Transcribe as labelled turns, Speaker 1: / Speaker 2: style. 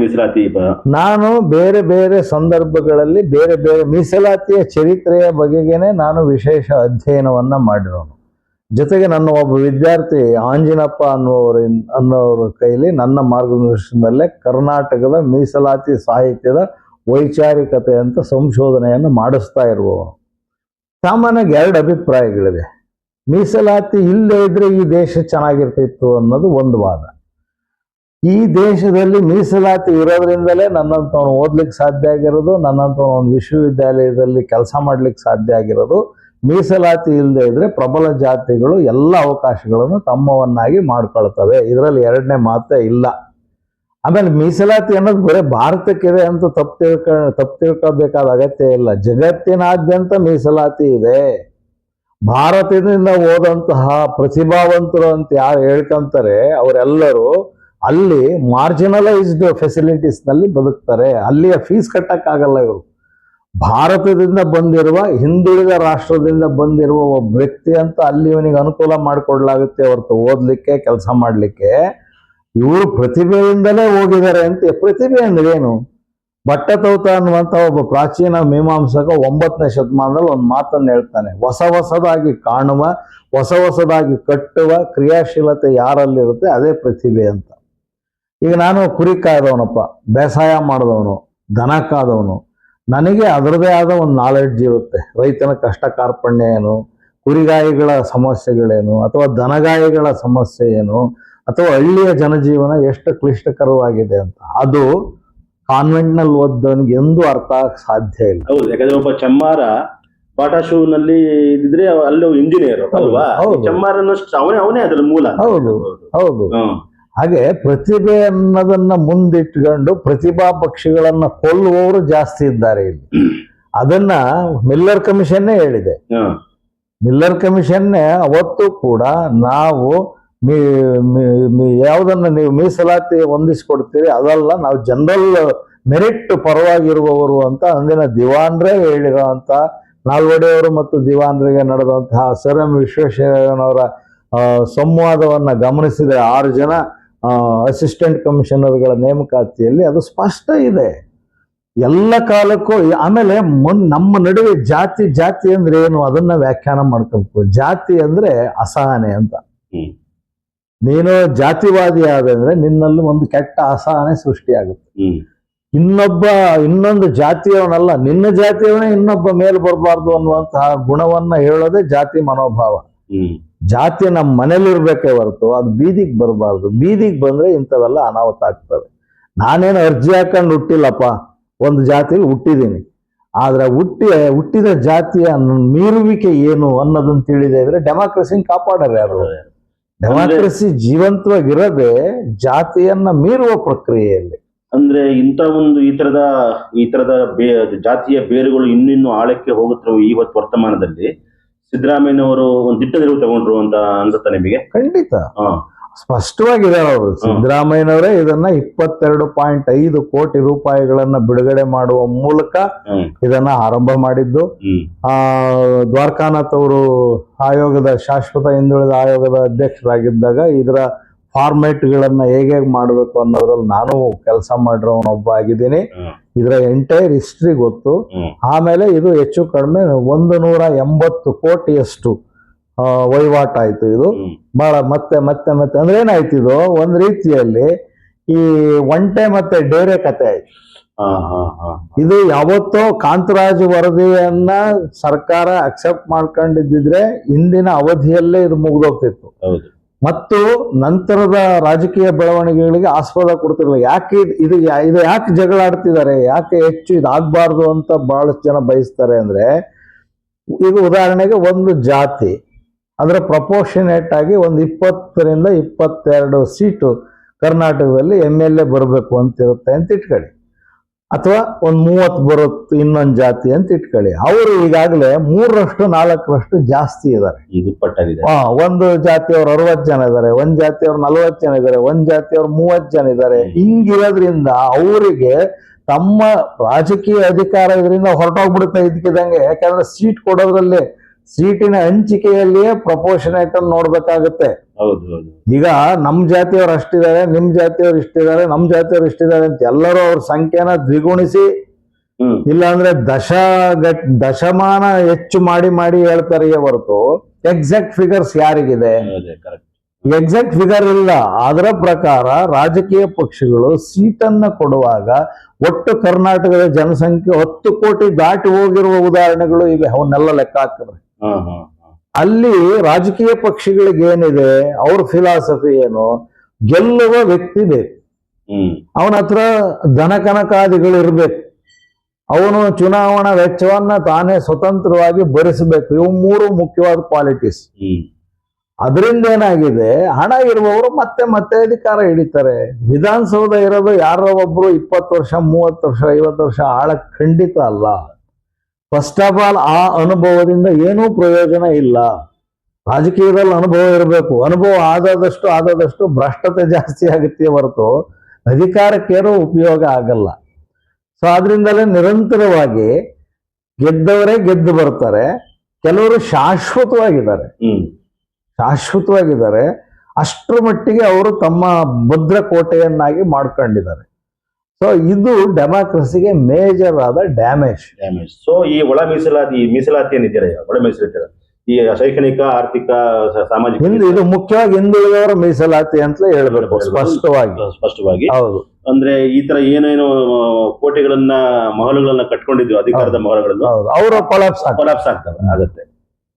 Speaker 1: ಮೀಸಲಾತಿ
Speaker 2: ನಾನು ಬೇರೆ ಬೇರೆ ಸಂದರ್ಭಗಳಲ್ಲಿ ಬೇರೆ ಬೇರೆ ಮೀಸಲಾತಿಯ ಚರಿತ್ರೆಯ ಬಗೆಗೇನೆ ನಾನು ವಿಶೇಷ ಅಧ್ಯಯನವನ್ನ ಮಾಡಿರೋನು. ಜೊತೆಗೆ ನನ್ನ ಒಬ್ಬ ವಿದ್ಯಾರ್ಥಿ ಆಂಜಿನಪ್ಪ ಅನ್ನುವರ ಅನ್ನೋರ ಕೈಲಿ ನನ್ನ ಮಾರ್ಗದರ್ಶನದಲ್ಲೇ ಕರ್ನಾಟಕದ ಮೀಸಲಾತಿ ಸಾಹಿತ್ಯದ ವೈಚಾರಿಕತೆ ಅಂತ ಸಂಶೋಧನೆಯನ್ನು ಮಾಡಿಸ್ತಾ ಇರುವವನು. ಸಾಮಾನ್ಯವಾಗಿ ಎರಡು ಅಭಿಪ್ರಾಯಗಳಿವೆ. ಮೀಸಲಾತಿ ಇಲ್ಲದೇ ಇದ್ರೆ ಈ ದೇಶ ಚೆನ್ನಾಗಿರ್ತಿತ್ತು ಅನ್ನೋದು ಒಂದು ವಾದ. ಈ ದೇಶದಲ್ಲಿ ಮೀಸಲಾತಿ ಇರೋದ್ರಿಂದಲೇ ನನ್ನಂತವನು ಓದ್ಲಿಕ್ಕೆ ಸಾಧ್ಯ ಆಗಿರೋದು ನನ್ನಂತವನು ಒಂದು ವಿಶ್ವವಿದ್ಯಾಲಯದಲ್ಲಿ ಕೆಲಸ ಮಾಡ್ಲಿಕ್ಕೆ ಸಾಧ್ಯ ಆಗಿರೋದು. ಮೀಸಲಾತಿ ಇಲ್ಲದೆ ಇದ್ರೆ ಪ್ರಬಲ ಜಾತಿಗಳು ಎಲ್ಲ ಅವಕಾಶಗಳನ್ನು ತಮ್ಮವನ್ನಾಗಿ ಮಾಡ್ಕೊಳ್ತವೆ. ಇದರಲ್ಲಿ ಎರಡನೇ ಮಾತೇ ಇಲ್ಲ. ಆಮೇಲೆ ಮೀಸಲಾತಿ ಅನ್ನೋದು ಬರೀ ಭಾರತಕ್ಕಿದೆ ಅಂತ ತಪ್ಪು ತಿಳ್ಕ, ತಪ್ಪು ತಿಳ್ಕೊಬೇಕಾದ ಅಗತ್ಯ ಇಲ್ಲ. ಜಗತ್ತಿನಾದ್ಯಂತ ಮೀಸಲಾತಿ ಇದೆ. ಭಾರತದಿಂದ ಓದಂತಹ ಪ್ರತಿಭಾವಂತರು ಅಂತ ಯಾರು ಹೇಳ್ಕೊಂತಾರೆ, ಅವರೆಲ್ಲರೂ ಅಲ್ಲಿ ಮಾರ್ಜಿನಲೈಸ್ಡ್ ಫೆಸಿಲಿಟೀಸ್ನಲ್ಲಿ ಬದುಕ್ತಾರೆ. ಅಲ್ಲಿಯ ಫೀಸ್ ಕಟ್ಟಕ್ಕಾಗಲ್ಲ ಇವರು. ಭಾರತದಿಂದ ಬಂದಿರುವ, ಹಿಂದುಳಿದ ರಾಷ್ಟ್ರದಿಂದ ಬಂದಿರುವ ಒಬ್ಬ ವ್ಯಕ್ತಿ ಅಂತ ಅಲ್ಲಿ ಇವನಿಗೆ ಅನುಕೂಲ ಮಾಡಿಕೊಡ್ಲಾಗುತ್ತೆ ಹೊರತು ಓದಲಿಕ್ಕೆ, ಕೆಲಸ ಮಾಡಲಿಕ್ಕೆ. ಇವರು ಪ್ರತಿಭೆಯಿಂದಲೇ ಹೋಗಿದ್ದಾರೆ ಅಂತ, ಪ್ರತಿಭೆ ಅಂದ್ರೆ ಏನು? ಭಟ್ಟತೌತ ಅನ್ನುವಂಥ ಒಬ್ಬ ಪ್ರಾಚೀನ ಮೀಮಾಂಸಕ ಒಂಬತ್ತನೇ ಶತಮಾನದಲ್ಲಿ ಒಂದು ಮಾತನ್ನು ಹೇಳ್ತಾನೆ. ಹೊಸ ಹೊಸದಾಗಿ ಕಾಣುವ, ಹೊಸ ಹೊಸದಾಗಿ ಕಟ್ಟುವ ಕ್ರಿಯಾಶೀಲತೆ ಯಾರಲ್ಲಿರುತ್ತೆ? ಅದೇ ಪ್ರತಿಭೆ ಅಂತ. ಈಗ ನಾನು ಕುರಿ ಕಾಯ್ದವನಪ್ಪ ಬೇಸಾಯ ಮಾಡಿದವನು ದನ ಕಾದವನು ನನಗೆ ಅದರದೇ ಆದ ಒಂದು ನಾಲೆಡ್ಜ್ ಇರುತ್ತೆ. ರೈತನ ಕಷ್ಟ ಕಾರ್ಪಣ್ಯ ಏನು ಕುರಿಗಾಯಿಗಳ ಸಮಸ್ಯೆಗಳೇನು ಅಥವಾ ದನಗಾಯಿಗಳ ಸಮಸ್ಯೆ ಏನು ಅಥವಾ ಹಳ್ಳಿಯ ಜನಜೀವನ ಎಷ್ಟು ಕ್ಲಿಷ್ಟಕರವಾಗಿದೆ ಅಂತ. ಅದು ಕಾನ್ವೆಂಟ್ನಲ್ಲಿ ಓದ್ದವನಿಗೆ ಎಂದೂ ಅರ್ಥ ಆಗಕ್ ಸಾಧ್ಯ ಇಲ್ಲ.
Speaker 1: ಹೌದು ಯಾಕಂದ್ರೆ ಒಬ್ಬ ಚಮ್ಮಾರ ಪಾಠ ಶೂ ನಲ್ಲಿ ಇದ್ರೆ ಅಲ್ಲಿ ಇಂಜಿನಿಯರ್ ಅಲ್ವಾ ಚಮ್ಮಾರನ ಅವನೇ ಅವನೇ ಅದ್ರ ಮೂಲ.
Speaker 2: ಹೌದು. ಹೌದು. ಹಾಗೆ ಪ್ರತಿಭೆ ಅನ್ನೋದನ್ನ ಮುಂದಿಟ್ಕೊಂಡು ಪ್ರತಿಭಾ ಪಕ್ಷಿಗಳನ್ನ ಕೊಲ್ಲುವವರು ಜಾಸ್ತಿ ಇದ್ದಾರೆ ಇಲ್ಲಿ. ಅದನ್ನ ಮಿಲ್ಲರ್ ಕಮಿಷನ್ನೇ ಹೇಳಿದೆ. ಮಿಲ್ಲರ್ ಕಮಿಷನ್ನೇ ಅವತ್ತು ಕೂಡ ನಾವು ಯಾವುದನ್ನ ನೀವು ಮೀಸಲಾತಿ ಹೊಂದಿಸ್ಕೊಡ್ತೀರಿ ಅದಲ್ಲ ನಾವು ಜನರಲ್ ಮೆರಿಟ್ ಪರವಾಗಿರುವವರು ಅಂತ ಅಂದಿನ ದಿವಾನ್ರೇ ಹೇಳಿರೋ ಅಂತ ನಾಲ್ವಡಿಯವರು ಮತ್ತು ದಿವಾನ್ರಿಗೆ ನಡೆದಂತಹ ಸರ್ ಎಂ ವಿಶ್ವೇಶ್ವರಯ್ಯನವರ ಸಂವಾದವನ್ನ ಗಮನಿಸಿದ ಆರು ಜನ. ಅಸಿಸ್ಟೆಂಟ್ ಕಮಿಷನರ್ಗಳ ನೇಮಕಾತಿಯಲ್ಲಿ ಅದು ಸ್ಪಷ್ಟ ಇದೆ ಎಲ್ಲ ಕಾಲಕ್ಕೂ ಆಮೇಲೆ ಮುನ್ ನಮ್ಮ ನಡುವೆ ಜಾತಿ ಜಾತಿ ಅಂದ್ರೆ ಏನು ಅದನ್ನ ವ್ಯಾಖ್ಯಾನ ಮಾಡ್ಕೋಬೇಕು ಜಾತಿ ಅಂದ್ರೆ ಅಸಹನೆ ಅಂತ. ನೀನು ಜಾತಿವಾದಿ ಆದಂದ್ರೆ ನಿನ್ನಲ್ಲಿ ಒಂದು ಕೆಟ್ಟ ಅಸಹನೆ ಸೃಷ್ಟಿಯಾಗುತ್ತೆ
Speaker 1: ಹ್ಮ್.
Speaker 2: ಇನ್ನೊಬ್ಬ ಇನ್ನೊಂದು ಜಾತಿಯವನಲ್ಲ ನಿನ್ನ ಜಾತಿಯವನೇ ಇನ್ನೊಬ್ಬ ಮೇಲೆ ಬರಬಾರ್ದು ಅನ್ನುವಂತಹ ಗುಣವನ್ನ ಹೇಳೋದೇ ಜಾತಿ ಮನೋಭಾವ. ಜಾತಿ ನಮ್ಮ ಮನೇಲಿರ್ಬೇಕೇ ಹೊರತು ಅದು ಬೀದಿಗೆ ಬರಬಾರ್ದು. ಬೀದಿಗೆ ಬಂದ್ರೆ ಇಂಥವೆಲ್ಲ ಅನಾಹುತ ಆಗ್ತವೆ. ನಾನೇನು ಅರ್ಜಿ ಹಾಕೊಂಡು ಹುಟ್ಟಿಲ್ಲಪ್ಪ ಒಂದು ಜಾತಿಲಿ ಹುಟ್ಟಿದ್ದೀನಿ ಆದ್ರೆ ಹುಟ್ಟಿ ಹುಟ್ಟಿದ ಜಾತಿಯ ಮೀರುವಿಕೆ ಏನು ಅನ್ನೋದನ್ನ ತಿಳಿದೆ ಇದ್ರೆ ಡೆಮಾಕ್ರಸಿನ ಕಾಪಾಡೋರು ಯಾರು? ಡೆಮಾಕ್ರಸಿ ಜೀವಂತವಾಗಿರದೆ ಜಾತಿಯನ್ನ ಮೀರುವ ಪ್ರಕ್ರಿಯೆಯಲ್ಲಿ.
Speaker 1: ಅಂದ್ರೆ ಇಂಥ ಒಂದು ಈ ತರದ ಈ ತರದ ಬೇ ಜಾತಿಯ ಬೇರುಗಳು ಇನ್ನಿನ್ನು ಆಳಕ್ಕೆ ಹೋಗುತ್ತಿರುವ ಇವತ್ತು ವರ್ತಮಾನದಲ್ಲಿ ಸಿದ್ದರಾಮಯ್ಯನವರು ಒಂದು ದಿಟ್ಟ ನಿಲುವು ತಗೊಂಡ್ರು ಅಂತ ಅನ್ಸುತ್ತಾ ನಿಮಗೆ?
Speaker 2: ಖಂಡಿತ.
Speaker 1: ಹಾ.
Speaker 2: ಸ್ಪಷ್ಟವಾಗಿದೆ ಅವರು. ಸಿದ್ದರಾಮಯ್ಯನವರೇ ಇದನ್ನ ಇಪ್ಪತ್ತೆರಡು ಪಾಯಿಂಟ್ ಐದು ಕೋಟಿ ರೂಪಾಯಿಗಳನ್ನ ಬಿಡುಗಡೆ ಮಾಡುವ ಮೂಲಕ ಇದನ್ನ ಆರಂಭ ಮಾಡಿದ್ದು. ಆ ದ್ವಾರಕಾನಾಥ್ ಅವರು ಆಯೋಗದ ಶಾಶ್ವತ ಹಿಂದುಳಿದ ಆಯೋಗದ ಅಧ್ಯಕ್ಷರಾಗಿದ್ದಾಗ ಇದರ ಫಾರ್ಮೇಟ್ಗಳನ್ನ ಹೇಗೆ ಹೇಗೆ ಮಾಡಬೇಕು ಅನ್ನೋದ್ರಲ್ಲಿ ನಾನು ಕೆಲಸ ಮಾಡಿರೋನೊಬ್ಬ ಆಗಿದ್ದೀನಿ. ಇದರ ಎಂಟೈರ್ ಹಿಸ್ಟ್ರಿ ಗೊತ್ತು. ಆಮೇಲೆ ಇದು ಹೆಚ್ಚು ಕಡಿಮೆ ಒಂದು ನೂರ ಎಂಬತ್ತು ಕೋಟಿಯಷ್ಟು ವಹಿವಾಟಾಯಿತು ಇದು. ಬಹಳ ಮತ್ತೆ ಮತ್ತೆ ಮತ್ತೆ ಅಂದ್ರೆ ಏನಾಯ್ತು ಇದು? ಒಂದ್ ರೀತಿಯಲ್ಲಿ ಈ ಒಂಟೆ ಮತ್ತೆ ಡೇರೆ ಕತೆ ಆಯ್ತು. ಇದು ಯಾವತ್ತೋ ಕಾಂತರಾಜ್ ವರದಿಯನ್ನ ಸರ್ಕಾರ ಅಕ್ಸೆಪ್ಟ್ ಮಾಡ್ಕೊಂಡಿದ್ದಿದ್ರೆ ಇಂದಿನ ಅವಧಿಯಲ್ಲೇ ಇದು ಮುಗ್ದೋಗ್ತಿತ್ತು. ಮತ್ತು ನಂತರದ ರಾಜಕೀಯ ಬೆಳವಣಿಗೆಗಳಿಗೆ ಆಸ್ಪದ ಕೊಡ್ತಿರಲಿಲ್ಲ. ಯಾಕೆ ಇದ್- ಇದು ಯಾಕೆ ಜಗಳ ಆಡ್ತಿದ್ದಾರೆ? ಯಾಕೆ ಹೆಚ್ಚು ಇದಾಗಬಾರ್ದು ಅಂತ ಬಹಳಷ್ಟು ಜನ ಬಯಸ್ತಾರೆ ಅಂದರೆ, ಈಗ ಉದಾಹರಣೆಗೆ ಒಂದು ಜಾತಿ, ಅಂದರೆ ಪ್ರಪೋರ್ಷನೇಟ್ ಆಗಿ ಒಂದು ಇಪ್ಪತ್ತರಿಂದ ಇಪ್ಪತ್ತೆರಡು ಸೀಟು ಕರ್ನಾಟಕದಲ್ಲಿ ಎಂ ಎಲ್ ಎ ಬರಬೇಕು ಅಂತಿರುತ್ತೆ ಅಂತ ಇಟ್ಕೊಳ್ಳಿ. ಅಥವಾ ಒಂದು ಮೂವತ್ತು ಬರುತ್ತೆ ಇನ್ನೊಂದು ಜಾತಿ ಅಂತ ಇಟ್ಕೊಳ್ಳಿ. ಅವರು ಈಗಾಗಲೇ ಮೂರರಷ್ಟು ನಾಲ್ಕರಷ್ಟು ಜಾಸ್ತಿ ಇದ್ದಾರೆ
Speaker 1: ಇದು
Speaker 2: ಹಾ ಒಂದು ಜಾತಿಯವರು ಅರವತ್ತು ಜನ ಇದ್ದಾರೆ ಒಂದ್ ಜಾತಿಯವ್ರು ನಲವತ್ತು ಜನ ಇದ್ದಾರೆ ಒಂದ್ ಜಾತಿಯವ್ರು ಮೂವತ್ತು ಜನ ಇದ್ದಾರೆ ಹಿಂಗಿರೋದ್ರಿಂದ ಅವರಿಗೆ ತಮ್ಮ ರಾಜಕೀಯ ಅಧಿಕಾರ ಇದರಿಂದ ಹೊರಟೋಗ್ಬಿಡುತ್ತೆ ಇದಕ್ಕಿದಂಗೆ ಯಾಕಂದ್ರೆ ಸೀಟ್ ಕೊಡೋದ್ರಲ್ಲಿ ಸೀಟಿನ ಹಂಚಿಕೆಯಲ್ಲಿಯೇ ಪ್ರಪೋರ್ಷನೇಟ್ ಐಟಮ್ ನೋಡ್ಬೇಕಾಗುತ್ತೆ. ಈಗ ನಮ್ ಜಾತಿಯವ್ರು ಅಷ್ಟಿದ್ದಾರೆ ನಿಮ್ ಜಾತಿಯವ್ರು ಇಷ್ಟಿದ್ದಾರೆ ನಮ್ ಜಾತಿಯವ್ರು ಇಷ್ಟಿದ್ದಾರೆ ಅಂತ ಎಲ್ಲರೂ ಅವ್ರ ಸಂಖ್ಯೆನ ದ್ವಿಗುಣಿಸಿ ಇಲ್ಲಾಂದ್ರೆ ದಶ ಗಟ್ ದಶಮಾನ ಹೆಚ್ಚು ಮಾಡಿ ಮಾಡಿ ಹೇಳ್ತಾರೆ ಹೊರತು ಎಕ್ಸಾಕ್ಟ್ ಫಿಗರ್ಸ್ ಯಾರಿಗಿದೆ? ಎಕ್ಸಾಕ್ಟ್ ಫಿಗರ್ ಇಲ್ಲ. ಅದರ ಪ್ರಕಾರ ರಾಜಕೀಯ ಪಕ್ಷಗಳು ಸೀಟನ್ನ ಕೊಡುವಾಗ ಒಟ್ಟು ಕರ್ನಾಟಕದ ಜನಸಂಖ್ಯೆ ಹತ್ತು ಕೋಟಿ ದಾಟಿ ಹೋಗಿರುವ ಉದಾಹರಣೆಗಳು ಇವೆ ಅವನ್ನೆಲ್ಲ ಲೆಕ್ಕ ಹಾಕಿದ್ರೆ. ಅಲ್ಲಿ ರಾಜಕೀಯ ಪಕ್ಷಗಳಿಗೇನಿದೆ ಅವ್ರ ಫಿಲಾಸಫಿ ಏನು? ಗೆಲ್ಲುವ ವ್ಯಕ್ತಿ ಬೇಕು. ಅವನ ಹತ್ರ ಧನಕನಕಾದಿಗಳು ಇರ್ಬೇಕು. ಅವನು ಚುನಾವಣಾ ವೆಚ್ಚವನ್ನ ತಾನೇ ಸ್ವತಂತ್ರವಾಗಿ ಭರಿಸಬೇಕು. ಇವು ಮೂರು ಮುಖ್ಯವಾದ ಕ್ವಾಲಿಟೀಸ್ ಅದರಿಂದ ಏನಾಗಿದೆ ಹಣ ಇರುವವರು ಮತ್ತೆ ಮತ್ತೆ ಅಧಿಕಾರ ಹಿಡಿತಾರೆ. ವಿಧಾನಸೌಧ ಇರೋದು ಯಾರೋ ಒಬ್ರು ಇಪ್ಪತ್ತು ವರ್ಷ ಮೂವತ್ತು ವರ್ಷ ಐವತ್ತು ವರ್ಷ ಆಳ ಖಂಡಿತ ಅಲ್ಲ. ಫಸ್ಟ್ ಆಫ್ ಆಲ್ ಆ ಅನುಭವದಿಂದ ಏನೂ ಪ್ರಯೋಜನ ಇಲ್ಲ. ರಾಜಕೀಯದಲ್ಲಿ ಅನುಭವ ಇರಬೇಕು. ಅನುಭವ ಆದಾದಷ್ಟು ಆದಾದಷ್ಟು ಭ್ರಷ್ಟತೆ ಜಾಸ್ತಿ ಆಗುತ್ತೆ ಹೊರತು ಅಧಿಕಾರಕ್ಕೇನೂ ಉಪಯೋಗ ಆಗಲ್ಲ. ಸೊ ಅದರಿಂದಲೇ ನಿರಂತರವಾಗಿ ಗೆದ್ದವರೇ ಗೆದ್ದು ಬರ್ತಾರೆ. ಕೆಲವರು ಶಾಶ್ವತವಾಗಿದ್ದಾರೆ. ಶಾಶ್ವತವಾಗಿದ್ದಾರೆ. ಅಷ್ಟರ ಮಟ್ಟಿಗೆ ಅವರು ತಮ್ಮ ಭದ್ರ ಕೋಟೆಯನ್ನಾಗಿ ಮಾಡ್ಕೊಂಡಿದ್ದಾರೆ. ಸೊ ಇದು ಡೆಮಾಕ್ರಸಿಗೆ ಮೇಜರ್ ಆದ ಡ್ಯಾಮೇಜ್
Speaker 1: ಡ್ಯಾಮೇಜ್ ಸೊ ಈ ಒಳ ಮೀಸಲಾತಿ ಈ ಮೀಸಲಾತಿ ಏನಿದ್ದೀರಾ? ಒಳ ಮೀಸಲಾತಿ. ಈ ಶೈಕ್ಷಣಿಕ ಆರ್ಥಿಕ ಸಾಮಾಜಿಕ
Speaker 2: ಹಿಂದೆ ಇದು ಮುಖ್ಯವಾಗಿ ಹಿಂದುಳಿದವರ ಮೀಸಲಾತಿ ಅಂತ ಹೇಳ್ಬೇಕು ಸ್ಪಷ್ಟವಾಗಿ.
Speaker 1: ಸ್ಪಷ್ಟವಾಗಿ.
Speaker 2: ಹೌದು.
Speaker 1: ಅಂದ್ರೆ ಈ ತರ ಏನೇನು ಕೋಟೆಗಳನ್ನ ಮಹಲುಗಳನ್ನ ಕಟ್ಕೊಂಡಿದ್ವಿ ಅಧಿಕಾರದ ಮಹಲುಗಳನ್ನು.
Speaker 2: ಅವರ ಕೊಲಾಪ್ಸ್
Speaker 1: ಕೊಲಾಪ್ಸ್ ಆಗ್ತಾರೆ ಆಗತ್ತೆ.